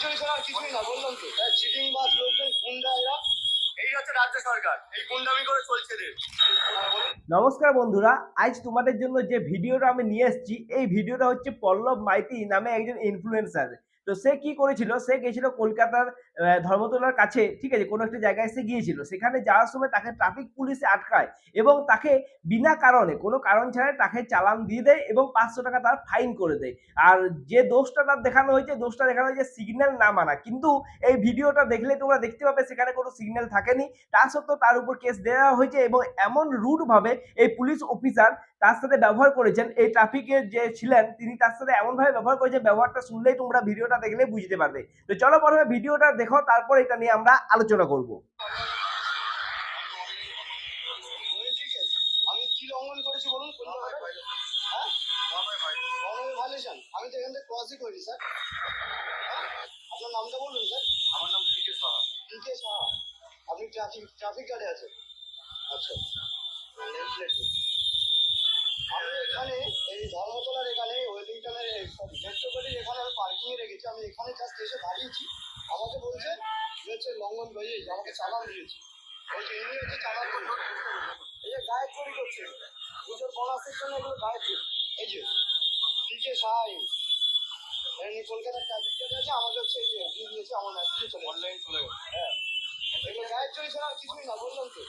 গায়ের ছাড়া কিছুই না বললাম তো। চিটিং বাস লোকজন গুন্ডা এরা এই হচ্ছে রাজ্য সরকার এই গুন্ডামি করে চলছে রে হ্যাঁ, নমস্কার বন্ধুরা আজ তোমাদের জন্য যে ভিডিওটা আমি নিয়ে এসেছি এই ভিডিওটা হচ্ছে পল্লব মাইতি নামে একজন ইনফ্লুয়েন্সার তো সে কি করেছিল? সে গেছিল কলকাতার ধর্মতলার কাছে, ঠিক আছে, কোনো একটা জায়গায় সে গিয়েছিল। সেখানে যাওয়ার সময় তাকে ট্রাফিক পুলিশে আটকায় এবং তাকে বিনা কারণে, কোনো কারণ ছাড়াই তাকে চালান দিয়ে দেয় এবং পাঁচশো টাকা তার ফাইন করে দেয়। আর যে দোষটা তার দেখানো হয়েছে, দোষটা দেখানো হয়েছে সিগন্যাল না মানা। কিন্তু এই ভিডিওটা দেখলে তোমরা দেখতে পাবে সেখানে কোনো সিগন্যাল থাকেনি। তা সত্ত্বেও তার উপর কেস দেওয়া হয়েছে এবং এমন রুড ভাবে এই পুলিশ অফিসার তার সাথে ব্যবহার করেছেন। এই ট্রাফিকের যে ছিলেন, তিনি তার সাথে এমনভাবে ব্যবহার করেছেন, ব্যবহারটা শুনলেই তোমরা ভিডিওটা দেখলে বুঝতে পারবে। তো চলো প্রথমে ভিডিওটা দেখো তারপর এটা নিয়ে আমরা আলোচনা করব। আমি কি লঙ্ঘন করেছি বলুন? কোন জায়গায়? হ্যাঁ? আমি তো এখান থেকে ক্রসই করি স্যার। হ্যাঁ? আপনার নামটা বলুন স্যার। আমার নাম সাহা। সাহা। আপনি ট্রাফিক ট্রাফিক গার্ডে আছেন? আচ্ছা। প্লেট আমি এখানে এই ধর্মতলার এখানে ওয়েলিংটনের পার্কিংয়ে রেখেছি। আমি এখানে জাস্ট এসে দাঁড়িয়েছি। আমাকে বলছে হচ্ছে লঙ্ঘন করে আমাকে চালান দিয়েছি। বলছে এমনি হচ্ছে চালান এই যে গায়ে চুরি করছে। পুজোর বনাসের জন্য এগুলো গায়ে চুরি। এই যে পিকে সাহাই এমনি কলকাতার ট্রাফিক জ্যাম আছে আমাকে হচ্ছে এই যে দিয়েছে আমার মেসেজে চলে অনলাইন চলে গেছে। হ্যাঁ। এগুলো গায়ের চুরি ছাড়া আর কিছুই না বললাম তো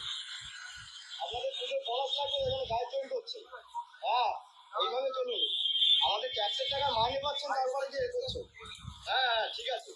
আপনাদের পুজোর বনাস লাগবে এখানে গায়ে চুরি করছে হ্যাঁ এইভাবে চলুন ট্যাক্সের টাকা মাইনে পাচ্ছেন, তারপরে যে করছে হ্যাঁ ঠিক আছে।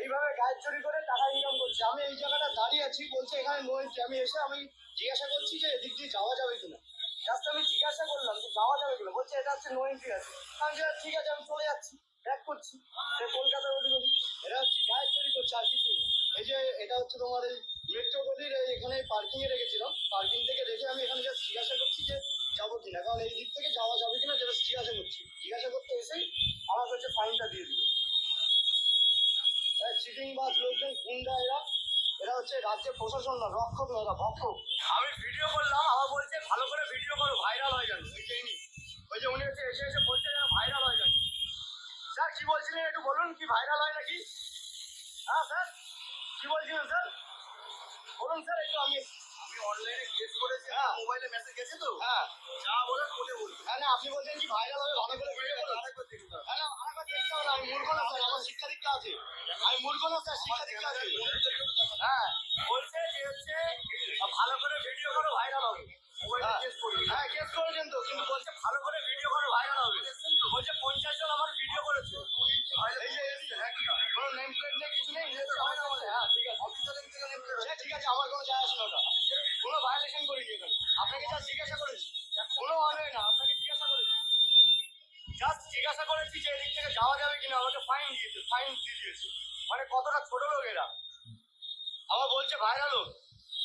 এইভাবে গায়ের চুরি করে টাকা ইনকাম করছে। আমি এই জায়গাটা দাঁড়িয়ে আছি, বলছে এখানে নো এন্ট্রি আমি এসে আমি জিজ্ঞাসা করছি যে এদিক দিয়ে যাওয়া যাবে কিনা। জাস্ট আমি জিজ্ঞাসা করলাম যে যাওয়া যাবে কিনা। বলছে, এটা হচ্ছে নো এন্ট্রি আছে। আমি ঠিক আছে, আমি চলে যাচ্ছি। ব্যাক করছি। সে কলকাতার ওদিক ওদিক এটা হচ্ছে গায়ের চুরি করছে, আর কিছুই না। এই যে, এটা হচ্ছে তোমার এই মেট্রো গলির এখানে পার্কিং এ রেখেছিলাম পার্কিং থেকে রেখে আমি এখানে জাস্ট জিজ্ঞাসা করছি যে যাব কিনা কারণ এই দিক থেকে যাওয়া যাবে কিনা যেটা জিজ্ঞাসা করছি জিজ্ঞাসা করতে এসেই আমার কাছে ফাইনটা দিয়ে দিল। চিটিং বাস লোকজন, গুন্ডা এরা এরা হচ্ছে রাজ্যের প্রশাসন না, রক্ষক না এরা ভক্ষক। আমি ভিডিও করলাম, আমার বলছে, ভালো করে ভিডিও করো ভাইরাল হয়ে যাবে। যে ওই যে উনি হচ্ছে এসে এসে বলছে ভাইরাল হয়ে যাবে। স্যার, কি বলছিলেন একটু বলুন, কি ভাইরাল হয় নাকি? হ্যাঁ স্যার, কি বলছিলেন, স্যার? বলুন, স্যার, একটু আমি আমি অনলাইনে কেস করেছি হ্যাঁ মোবাইলে মেসেজ গেছে তো? হ্যাঁ। যা বলে হ্যাঁ না আপনি বলছেন কি ভাইরাল হবে ভালো করে ভিডিও করুন হ্যাঁ না আরেকবার দেখতে হবে আমি মূর্খ না স্যার আমার শিক্ষা দীক্ষা আছে। আমি মূর্খ না স্যার শিক্ষা দীক্ষা আছে। হ্যাঁ। বলছে যে হচ্ছে ভালো করে ভিডিও করো ভাইরাল হবে। হ্যাঁ, হ্যাঁ কেস করেছেন তো কিন্তু বলছে ভালো করে ভিডিও করো ভাইরাল হবে। বলছে পঞ্চাশ জন আমার ভিডিও করেছে। ঠিক আছে আমার না কোনো ভায়োলেশন আপনাকে জিজ্ঞাসা কোনো না আপনাকে জিজ্ঞাসা জিজ্ঞাসা এদিক থেকে যাওয়া যাবে আমাকে ফাইন দিয়েছে ফাইন দিয়ে দিয়েছে মানে কতটা ছোট লোক এরা আবার বলছে ভাইরাল হোক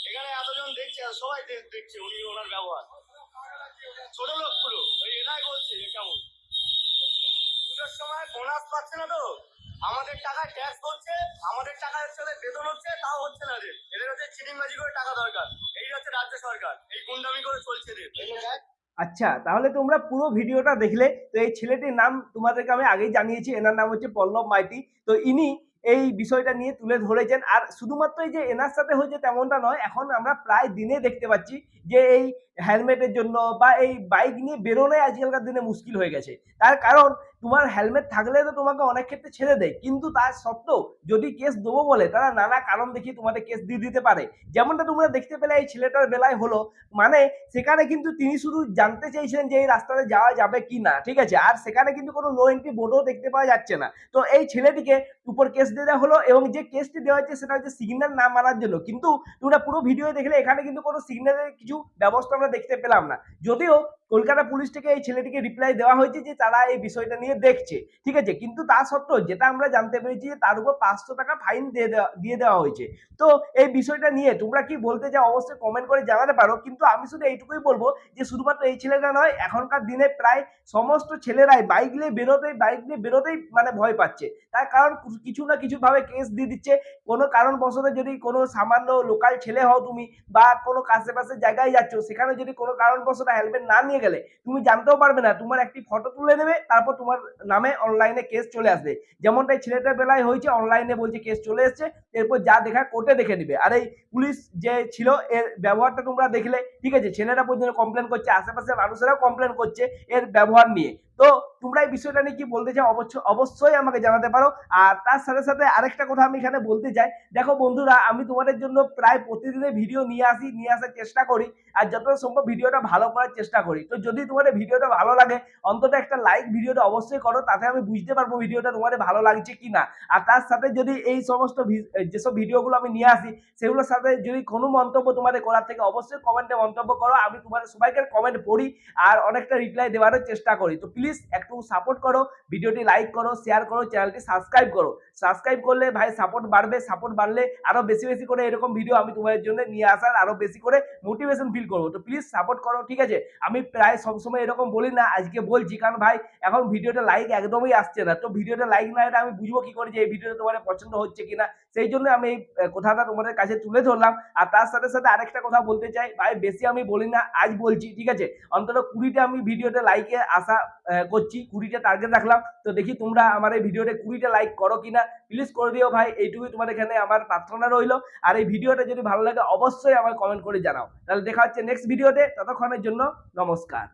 এখানে এতজন দেখছে সবাই দেখছে উনি ওনার ব্যবহার ছোট লোক পুরো এটাই বলছে কেমন? পুজোর সময় বোনাস পাচ্ছে না তো? আমাদের টাকায় ট্যাক্স হচ্ছে আমাদের টাকা হচ্ছে বেতন হচ্ছে তাও হচ্ছে না রে। এদের হচ্ছে চিটিংবাজি করে টাকা দরকার। এই হচ্ছে রাজ্য সরকার এই গুন্ডামি করে চলছে রে। আচ্ছা তাহলে তোমরা পুরো ভিডিওটা দেখলে তো এই ছেলেটির নাম তোমাদেরকে আমি আগেই জানিয়েছি এনার নাম হচ্ছে পল্লব মাইতি। তো ইনি এই বিষয়টা নিয়ে তুলে ধরেছেন আর শুধুমাত্র এই যে এনার সাথে হয়েছে তেমনটা নয় এখন আমরা প্রায় দিনে দেখতে পাচ্ছি যে এই হেলমেটের জন্য বা এই বাইক নিয়ে বেরোনোই আজকালকার দিনে মুশকিল হয়ে গেছে। তার কারণ তোমার হেলমেট থাকলে তো তোমাকে অনেক ক্ষেত্রে ছেড়ে দেয়। কিন্তু তার সত্ত্বেও যদি কেস দেবো বলে, তারা নানা কারণ দেখিয়ে তোমাদের কেস দিয়ে দিতে পারে। যেমনটা তোমরা দেখতে পেলে এই ছেলেটার বেলায় হলো মানে সেখানে কিন্তু তিনি শুধু জানতে চাইছিলেন যে এই রাস্তাতে যাওয়া যাবে কি না, ঠিক আছে? আর সেখানে কিন্তু কোনো নো এন্ট্রি বোর্ডও দেখতে পাওয়া যাচ্ছে না। তো এই ছেলেটিকে উপর কেস দিয়ে দেওয়া হলো এবং যে কেসটি দেওয়া হচ্ছে সেটা হচ্ছে সিগন্যাল না মানার জন্য। কিন্তু তোমরা পুরো ভিডিও দেখলে, এখানে কিন্তু কোনো সিগন্যালের কিছু ব্যবস্থা আমরা দেখতে পেলাম না। যদিও কলকাতা পুলিশ থেকে এই ছেলেটিকে রিপ্লাই দেওয়া হয়েছে যে তারা এই বিষয়টা নিয়ে দেখছে। ঠিক আছে? কিন্তু তা সত্ত্বেও যেটা আমরা জানতে পেরেছি যে তার উপর পাঁচশো টাকা ফাইন দিয়ে দেওয়া দিয়ে দেওয়া হয়েছে। তো এই বিষয়টা নিয়ে তোমরা কি বলতে চাও অবশ্যই কমেন্ট করে জানাতে পারো। কিন্তু আমি শুধু এইটুকুই বলব যে শুধুমাত্র এই ছেলেটা নয়, এখনকার দিনে প্রায় সমস্ত ছেলেরাই বাইক নিয়ে বেরোতেই বাইক নিয়ে বেরোতেই মানে ভয় পাচ্ছে। তার কারণ কিছু না কিছু ভাবে কেস দিয়ে দিচ্ছে। কোনো কারণবশত যদি কোনো সামান্য লোকাল ছেলে হও তুমি বা কোনো আশেপাশে জায়গায় যাচ্ছ, সেখানে যদি কোনো কারণবশত হেলমেট না নিয়ে গেলে, তুমি জানতেও পারবে না, তোমার একটি ফটো তুলে নেবে তারপর তোমার নামে অনলাইনে কেস চলে আসবে। যেমনটা এই ছেলেটার বেলায় হয়েছে অনলাইনে বলছে কেস চলে এসছে, এরপর যা দেখা কোর্টে দেখে নিবে। আর এই পুলিশ যে ছিল, এর ব্যবহারটা তোমরা দেখলে, ঠিক আছে? ছেলেটা পর্যন্ত কমপ্লেন করছে, আশেপাশের মানুষেরাও কমপ্লেন করছে এর ব্যবহার নিয়ে। তো তোমরা এই বিষয়টা নিয়ে কি বলতে চাও? অবশ্যই অবশ্যই আমাকে জানাতে পারো। আর তার সাথে সাথে আরেকটা কথা আমি এখানে বলতে চাই। দেখো বন্ধুরা, আমি তোমাদের জন্য প্রায় প্রতিদিনের ভিডিও নিয়ে আসি, নিয়ে আসার চেষ্টা করি। আর যতটা সম্ভব ভিডিওটা ভালো করার চেষ্টা করি। তো যদি তোমাদের ভিডিওটা ভালো লাগে, অন্তত একটা লাইক ভিডিওটা অবশ্যই করো, তাতে আমি বুঝতে পারব ভিডিওটা তোমাদের ভালো লাগছে কি না আর তার সাথে যদি এই সমস্ত যেসব ভিডিওগুলো আমি নিয়ে আসি, সেগুলোর সাথে যদি কোনো মন্তব্য তোমাদের করার থেকে, অবশ্যই কমেন্টে মন্তব্য করো। আমি তোমাদের সবাইকে কমেন্ট পড়ি, আর অনেকটা রিপ্লাই দেওয়ারও চেষ্টা করি। তো প্লিজ একটু সাপোর্ট করো ভিডিওটি লাইক করো শেয়ার করো চ্যানেলটি সাবস্ক্রাইব করো। সাবস্ক্রাইব করলে ভাই সাপোর্ট বাড়বে সাপোর্ট বাড়লে আরও বেশি বেশি করে এরকম ভিডিও আমি তোমাদের জন্য নিয়ে আসার আরও বেশি করে মোটিভেশন ফিল করব। তো প্লিজ সাপোর্ট করো ঠিক আছে? আমি প্রায় সবসময় এরকম বলি না আজকে বলছি কারণ ভাই এখন ভিডিওটা লাইক একদমই আসছে না। তো ভিডিওটা লাইক না এলে আমি বুঝব কি করে যে এই ভিডিওটা তোমাদের পছন্দ হচ্ছে কিনা। সেই জন্য আমি এই কথাটা তোমাদের কাছে তুলে ধরলাম। আর তার সাথে সাথে আরেকটা কথা বলতে চাই ভাই বেশি আমি বলি না আজ বলছি ঠিক আছে? অন্তত কুড়িটা আমি ভিডিওতে লাইকে আহ, করছি, কুড়িটা টার্গেট রাখলাম। তো দেখি তোমরা আমার এই ভিডিওটা কুড়িটা লাইক করো কিনা। প্লিজ করে দিও ভাই, এইটুকুই তোমার এখানে আমার প্রার্থনা রইল। আর এই ভিডিওটা যদি ভালো লাগে, অবশ্যই আমার কমেন্ট করে জানাও। তাহলে দেখা হচ্ছে নেক্সট ভিডিওতে ততক্ষণের জন্য নমস্কার।